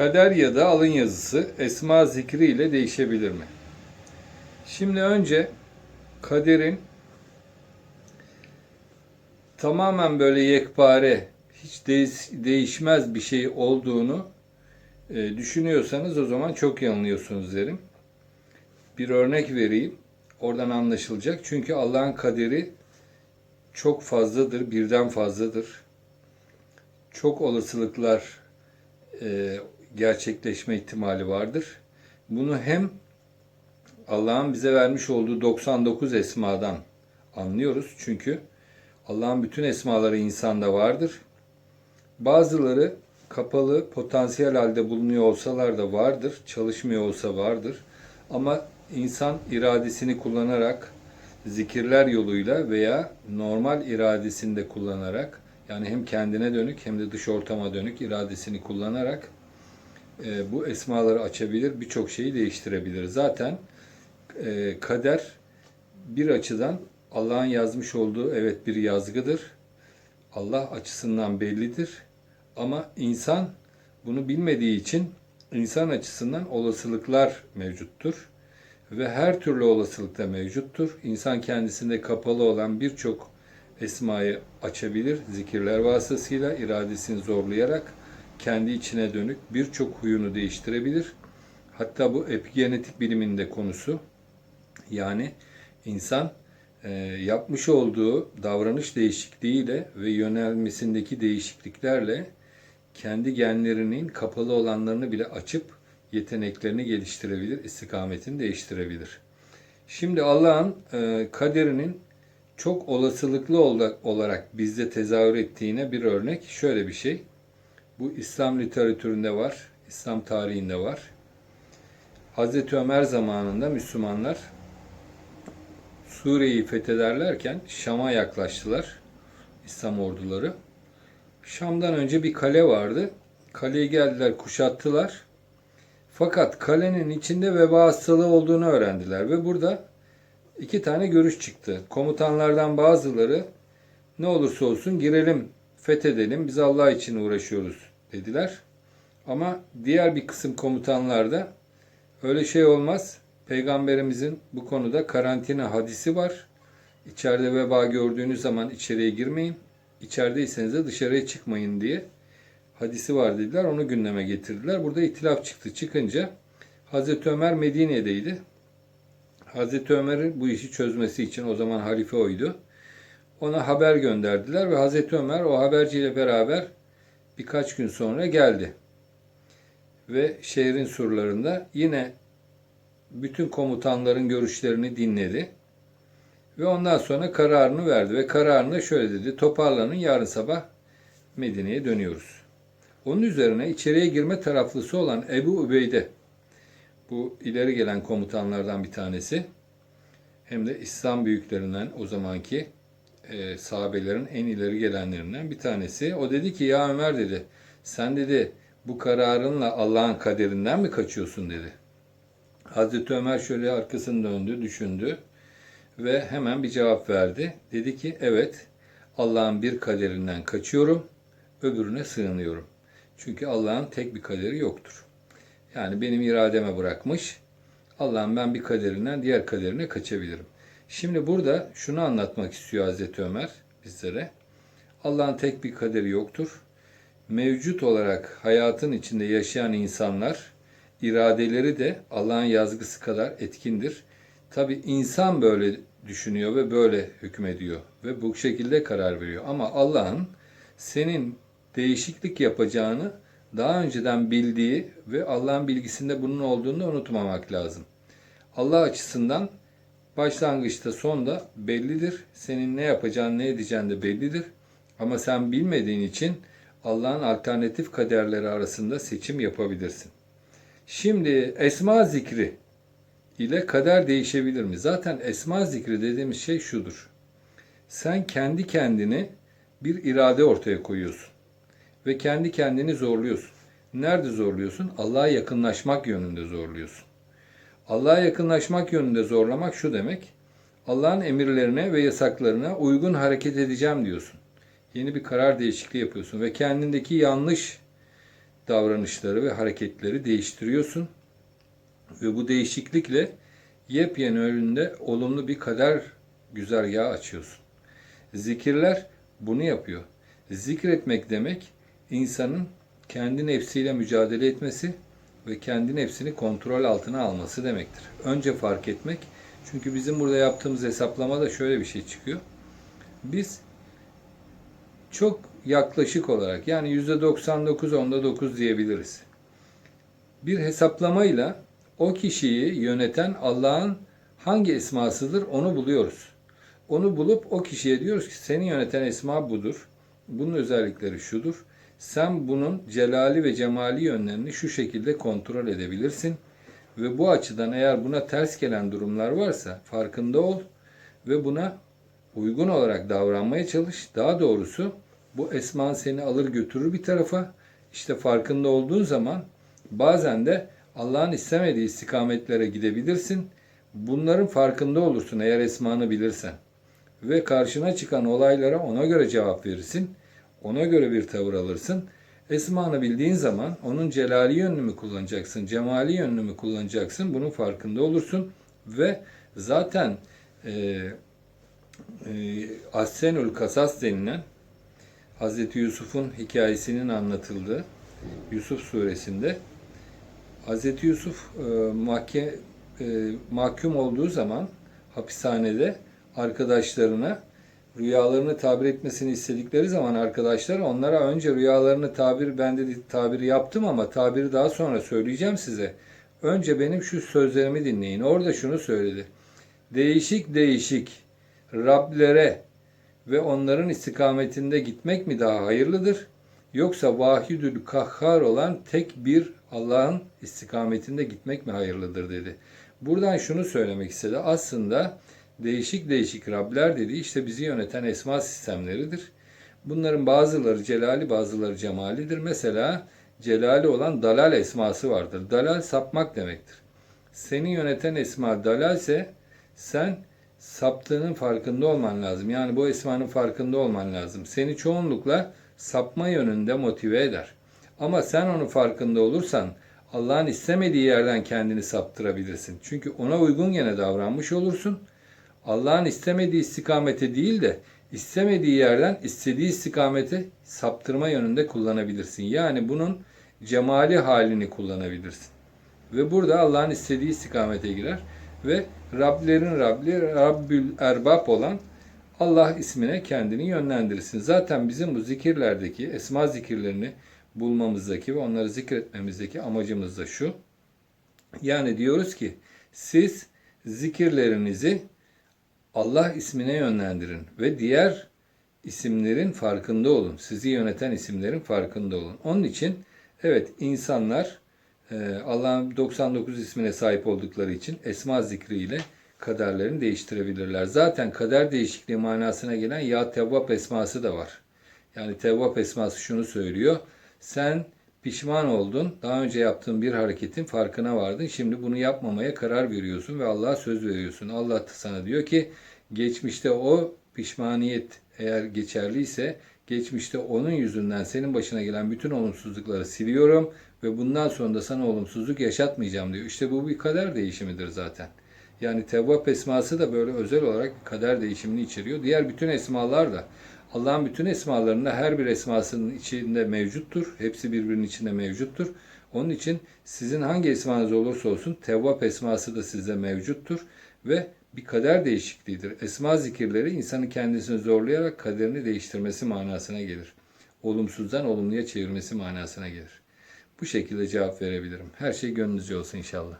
Kader ya da alın yazısı esma zikri ile değişebilir mi? Şimdi önce kaderin tamamen böyle yekpare, hiç değiş- değişmez bir şey olduğunu e, düşünüyorsanız o zaman çok yanılıyorsunuz derim. Bir örnek vereyim. Oradan anlaşılacak. Çünkü Allah'ın kaderi çok fazladır, birden fazladır. Çok olasılıklar e, gerçekleşme ihtimali vardır. Bunu hem Allah'ın bize vermiş olduğu 99 esmadan anlıyoruz. Çünkü Allah'ın bütün esmaları insanda vardır. Bazıları kapalı, potansiyel halde bulunuyor olsalar da vardır. Çalışmıyor olsa vardır. Ama insan iradesini kullanarak zikirler yoluyla veya normal iradesini de kullanarak yani hem kendine dönük hem de dış ortama dönük iradesini kullanarak e, bu esmaları açabilir, birçok şeyi değiştirebilir. Zaten e, kader bir açıdan Allah'ın yazmış olduğu evet bir yazgıdır. Allah açısından bellidir. Ama insan bunu bilmediği için insan açısından olasılıklar mevcuttur. Ve her türlü olasılık da mevcuttur. İnsan kendisinde kapalı olan birçok esmayı açabilir. Zikirler vasıtasıyla iradesini zorlayarak kendi içine dönük birçok huyunu değiştirebilir. Hatta bu epigenetik biliminde konusu. Yani insan e, yapmış olduğu davranış değişikliğiyle ve yönelmesindeki değişikliklerle kendi genlerinin kapalı olanlarını bile açıp yeteneklerini geliştirebilir, istikametini değiştirebilir. Şimdi Allah'ın e, kaderinin çok olasılıklı ola- olarak bizde tezahür ettiğine bir örnek şöyle bir şey. Bu İslam literatüründe var, İslam tarihinde var. Hazreti Ömer zamanında Müslümanlar Suriye'yi fethederlerken Şam'a yaklaştılar İslam orduları. Şam'dan önce bir kale vardı. Kaleyi geldiler, kuşattılar. Fakat kalenin içinde veba hastalığı olduğunu öğrendiler ve burada iki tane görüş çıktı. Komutanlardan bazıları ne olursa olsun girelim, fethedelim, biz Allah için uğraşıyoruz dediler. Ama diğer bir kısım komutanlar da öyle şey olmaz. Peygamberimizin bu konuda karantina hadisi var. İçeride veba gördüğünüz zaman içeriye girmeyin. İçerideyseniz de dışarıya çıkmayın diye hadisi var dediler. Onu gündeme getirdiler. Burada itilaf çıktı. Çıkınca Hazreti Ömer Medine'deydi. Hazreti Ömer'in bu işi çözmesi için o zaman halife oydu. Ona haber gönderdiler ve Hazreti Ömer o haberciyle beraber birkaç gün sonra geldi. Ve şehrin surlarında yine bütün komutanların görüşlerini dinledi. Ve ondan sonra kararını verdi ve kararını şöyle dedi. Toparlanın yarın sabah Medine'ye dönüyoruz. Onun üzerine içeriye girme taraflısı olan Ebu Übeyde, bu ileri gelen komutanlardan bir tanesi, hem de İslam büyüklerinden o zamanki e, sahabelerin en ileri gelenlerinden bir tanesi. O dedi ki ya Ömer dedi, sen dedi bu kararınla Allah'ın kaderinden mi kaçıyorsun dedi. Hazreti Ömer şöyle arkasını döndü, düşündü ve hemen bir cevap verdi. Dedi ki evet Allah'ın bir kaderinden kaçıyorum, öbürüne sığınıyorum. Çünkü Allah'ın tek bir kaderi yoktur. Yani benim irademe bırakmış. Allah'ın ben bir kaderinden diğer kaderine kaçabilirim. Şimdi burada şunu anlatmak istiyor Hazreti Ömer bizlere. Allah'ın tek bir kaderi yoktur. Mevcut olarak hayatın içinde yaşayan insanlar iradeleri de Allah'ın yazgısı kadar etkindir. Tabi insan böyle düşünüyor ve böyle hükmediyor ve bu şekilde karar veriyor. Ama Allah'ın senin değişiklik yapacağını daha önceden bildiği ve Allah'ın bilgisinde bunun olduğunu unutmamak lazım. Allah açısından başlangıçta sonda bellidir. Senin ne yapacağın ne edeceğin de bellidir. Ama sen bilmediğin için Allah'ın alternatif kaderleri arasında seçim yapabilirsin. Şimdi esma zikri ile kader değişebilir mi? Zaten esma zikri dediğimiz şey şudur. Sen kendi kendini bir irade ortaya koyuyorsun ve kendi kendini zorluyorsun. Nerede zorluyorsun? Allah'a yakınlaşmak yönünde zorluyorsun. Allah'a yakınlaşmak yönünde zorlamak şu demek. Allah'ın emirlerine ve yasaklarına uygun hareket edeceğim diyorsun. Yeni bir karar değişikliği yapıyorsun ve kendindeki yanlış davranışları ve hareketleri değiştiriyorsun. Ve bu değişiklikle yepyeni önünde olumlu bir kader güzergahı açıyorsun. Zikirler bunu yapıyor. Zikretmek demek insanın kendi nefsiyle mücadele etmesi ve kendi nefsini kontrol altına alması demektir. Önce fark etmek. Çünkü bizim burada yaptığımız hesaplamada şöyle bir şey çıkıyor. Biz çok yaklaşık olarak yani %99 onda 9 diyebiliriz. Bir hesaplamayla o kişiyi yöneten Allah'ın hangi esmasıdır onu buluyoruz. Onu bulup o kişiye diyoruz ki seni yöneten esma budur. Bunun özellikleri şudur. Sen bunun celali ve cemali yönlerini şu şekilde kontrol edebilirsin. Ve bu açıdan eğer buna ters gelen durumlar varsa farkında ol ve buna uygun olarak davranmaya çalış. Daha doğrusu bu esman seni alır götürür bir tarafa. İşte farkında olduğun zaman bazen de Allah'ın istemediği istikametlere gidebilirsin. Bunların farkında olursun eğer esmanı bilirsen. Ve karşına çıkan olaylara ona göre cevap verirsin. Ona göre bir tavır alırsın. Esmanı bildiğin zaman onun celali yönünü mü kullanacaksın, cemali yönünü mü kullanacaksın bunun farkında olursun. Ve zaten e, e, Ahsenül Kasas denilen Hazreti Yusuf'un hikayesinin anlatıldığı Yusuf suresinde Hazreti Yusuf e, mahke, e, mahkum olduğu zaman hapishanede arkadaşlarına rüyalarını tabir etmesini istedikleri zaman arkadaşlar onlara önce rüyalarını tabir ben de tabiri yaptım ama tabiri daha sonra söyleyeceğim size. Önce benim şu sözlerimi dinleyin. Orada şunu söyledi. Değişik değişik Rablere ve onların istikametinde gitmek mi daha hayırlıdır? Yoksa vahidül kahhar olan tek bir Allah'ın istikametinde gitmek mi hayırlıdır dedi. Buradan şunu söylemek istedi. Aslında değişik değişik Rabler dediği işte bizi yöneten esma sistemleridir. Bunların bazıları celali bazıları cemalidir. Mesela celali olan dalal esması vardır. Dalal sapmak demektir. Seni yöneten esma dalalse sen saptığının farkında olman lazım. Yani bu esmanın farkında olman lazım. Seni çoğunlukla sapma yönünde motive eder. Ama sen onun farkında olursan Allah'ın istemediği yerden kendini saptırabilirsin. Çünkü ona uygun gene davranmış olursun. Allah'ın istemediği istikamete değil de istemediği yerden istediği istikamete saptırma yönünde kullanabilirsin. Yani bunun cemali halini kullanabilirsin. Ve burada Allah'ın istediği istikamete girer ve Rablerin Rabli, Rabbül Erbab olan Allah ismine kendini yönlendirsin. Zaten bizim bu zikirlerdeki esma zikirlerini bulmamızdaki ve onları zikretmemizdeki amacımız da şu. Yani diyoruz ki siz zikirlerinizi Allah ismine yönlendirin ve diğer isimlerin farkında olun. Sizi yöneten isimlerin farkında olun. Onun için evet insanlar e, Allah'ın 99 ismine sahip oldukları için esma zikriyle kaderlerini değiştirebilirler. Zaten kader değişikliği manasına gelen ya tevvap esması da var. Yani tevvap esması şunu söylüyor. Sen pişman oldun. Daha önce yaptığın bir hareketin farkına vardın. Şimdi bunu yapmamaya karar veriyorsun ve Allah'a söz veriyorsun. Allah da sana diyor ki geçmişte o pişmaniyet eğer geçerliyse geçmişte onun yüzünden senin başına gelen bütün olumsuzlukları siliyorum ve bundan sonra da sana olumsuzluk yaşatmayacağım diyor. İşte bu bir kader değişimidir zaten. Yani Tevvap esması da böyle özel olarak kader değişimini içeriyor. Diğer bütün esmalar da Allah'ın bütün esmalarında her bir esmasının içinde mevcuttur. Hepsi birbirinin içinde mevcuttur. Onun için sizin hangi esmanız olursa olsun Tevvap esması da sizde mevcuttur ve bir kader değişikliğidir. Esma zikirleri insanı kendisini zorlayarak kaderini değiştirmesi manasına gelir. Olumsuzdan olumluya çevirmesi manasına gelir. Bu şekilde cevap verebilirim. Her şey gönlünüzce olsun inşallah.